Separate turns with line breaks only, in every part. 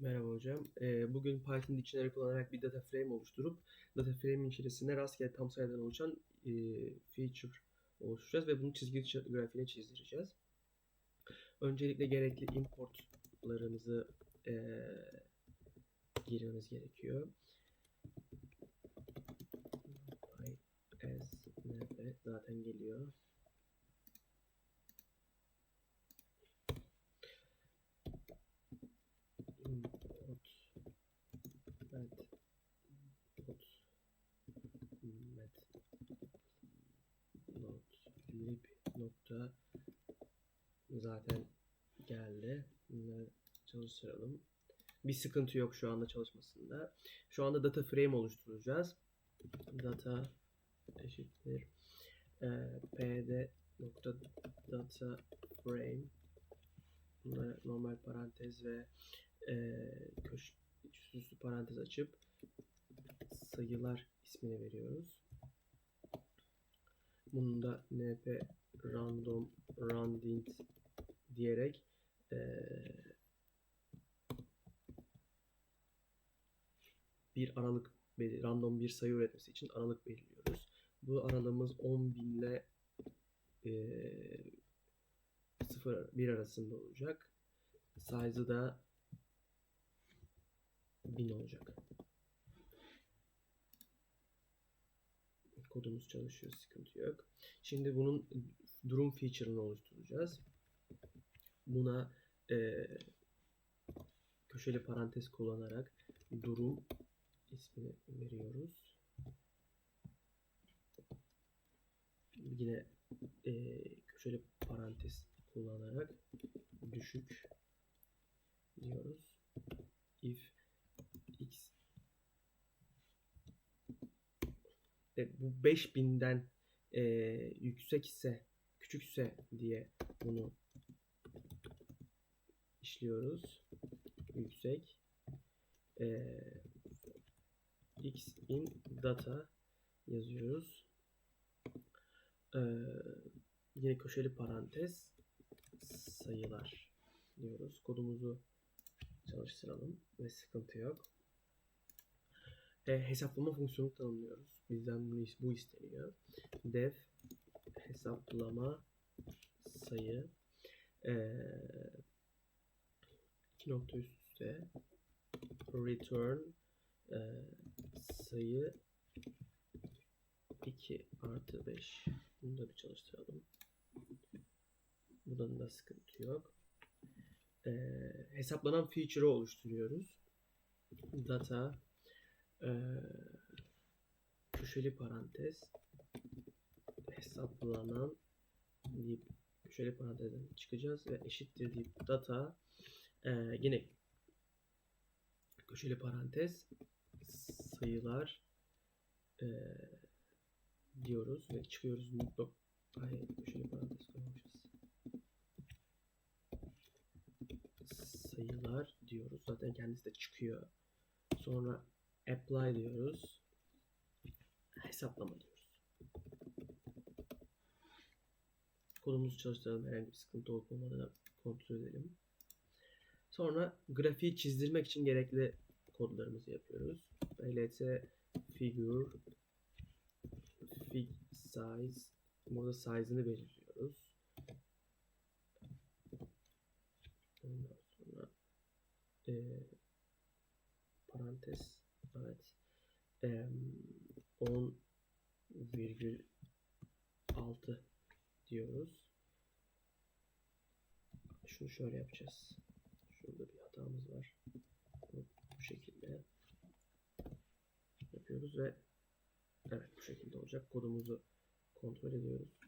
Merhaba hocam. Ee, bugün Python Dictionary kullanarak bir data frame oluşturup data frame'in içerisinde rastgele tam sayıdan oluşan e, feature oluşturacağız ve bunu çizgi grafiğine çizdireceğiz. Öncelikle gerekli importlarınızı e, girmemiz gerekiyor. zaten geliyor. Nokta zaten geldi. Bunları çalıştıralım. Bir sıkıntı yok şu anda çalışmasında. Şu anda data frame oluşturacağız. Data eşittir e, pd nokta data frame Bunlara normal parantez ve e, köş üst üstü parantez açıp sayılar ismini veriyoruz. Bunu da np random rounding diyerek e, bir aralık random bir sayı üretmesi için aralık belirliyoruz. Bu aralığımız 10.000 ile e, 0 1 arasında olacak. Size'ı da 1000 olacak. Kodumuz çalışıyor, sıkıntı yok. Şimdi bunun durum feature'ını oluşturacağız. Buna e, köşeli parantez kullanarak durum ismini veriyoruz. Yine e, köşeli parantez kullanarak düşük diyoruz. If x Evet, bu 5000'den e, yüksek ise küçükse diye bunu işliyoruz. Yüksek e, x in data yazıyoruz. E, yine köşeli parantez sayılar diyoruz. Kodumuzu çalıştıralım ve sıkıntı yok. E, hesaplama fonksiyonu tanımlıyoruz. Bizden bunu, bu isteniyor. Def hesaplama sayı e, iki nokta üst üste return e, sayı 2 artı 5 bunu da bir çalıştıralım. Buradan da sıkıntı yok. E, hesaplanan feature'ı oluşturuyoruz. Data e, köşeli parantez. Hesaplanan deyip köşeli parantezden çıkacağız ve eşittir deyip data e, yine köşeli parantez sayılar e, diyoruz ve çıkıyoruz. Mutlak ay köşeli parantez koymamışız. Sayılar diyoruz. Zaten kendisi de çıkıyor. Sonra apply diyoruz. Hesaplama diyoruz. Kodumuzu çalıştıralım. Herhangi bir sıkıntı olup olmadığını kontrol edelim. Sonra grafiği çizdirmek için gerekli kodlarımızı yapıyoruz. Ls figure fig size. Burada size'ını belirliyoruz. Ondan sonra e, parantez evet. Em, 10 virgül 6 diyoruz. Şunu şöyle yapacağız. Şurada bir hatamız var. Bu şekilde yapıyoruz ve evet bu şekilde olacak. Kodumuzu kontrol ediyoruz.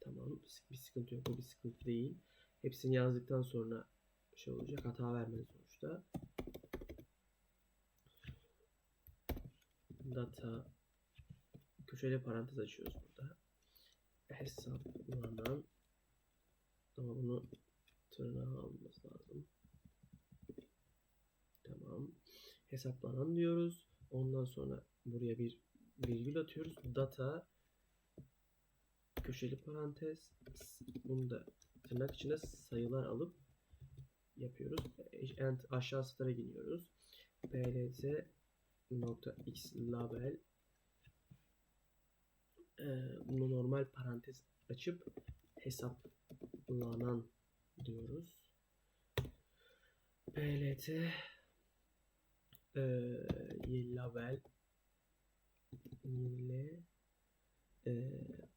Tamam. Bir sıkıntı yok. Bu bir sıkıntı değil. Hepsini yazdıktan sonra şey olacak. Hata vermez sonuçta data. Köşeli parantez açıyoruz burada. Hesaplanan ama bunu tırnağa almamız lazım. Tamam. Hesaplanan diyoruz. Ondan sonra buraya bir virgül atıyoruz. Data. Köşeli parantez. Bunu da tırnak içine sayılar alıp yapıyoruz. Aşağı satıra gidiyoruz. plt nokta x label Ee, bunu normal parantez açıp hesaplanan diyoruz. plt e, label ile e,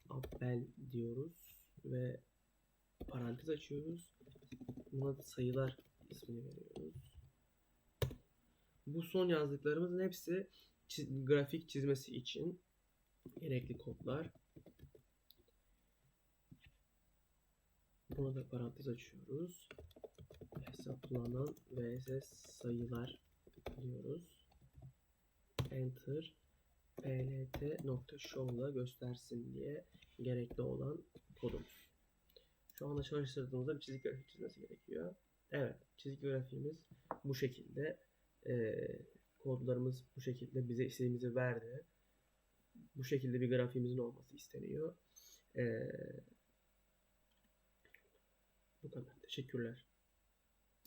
appel diyoruz ve parantez açıyoruz. Buna sayılar ismini veriyoruz. Bu son yazdıklarımızın hepsi çiz- grafik çizmesi için gerekli kodlar. Buna da parantez açıyoruz. Hesaplanan vs sayılar diyoruz. Enter plt nokta show'la göstersin diye gerekli olan kodumuz. Şu anda çalıştırdığımızda bir çizik grafik çizmesi gerekiyor. Evet, çizik grafiğimiz bu şekilde. Ee, kodlarımız bu şekilde bize istediğimizi verdi. Bu şekilde bir grafiğimizin olması isteniyor. Ee, bu kadar. Teşekkürler.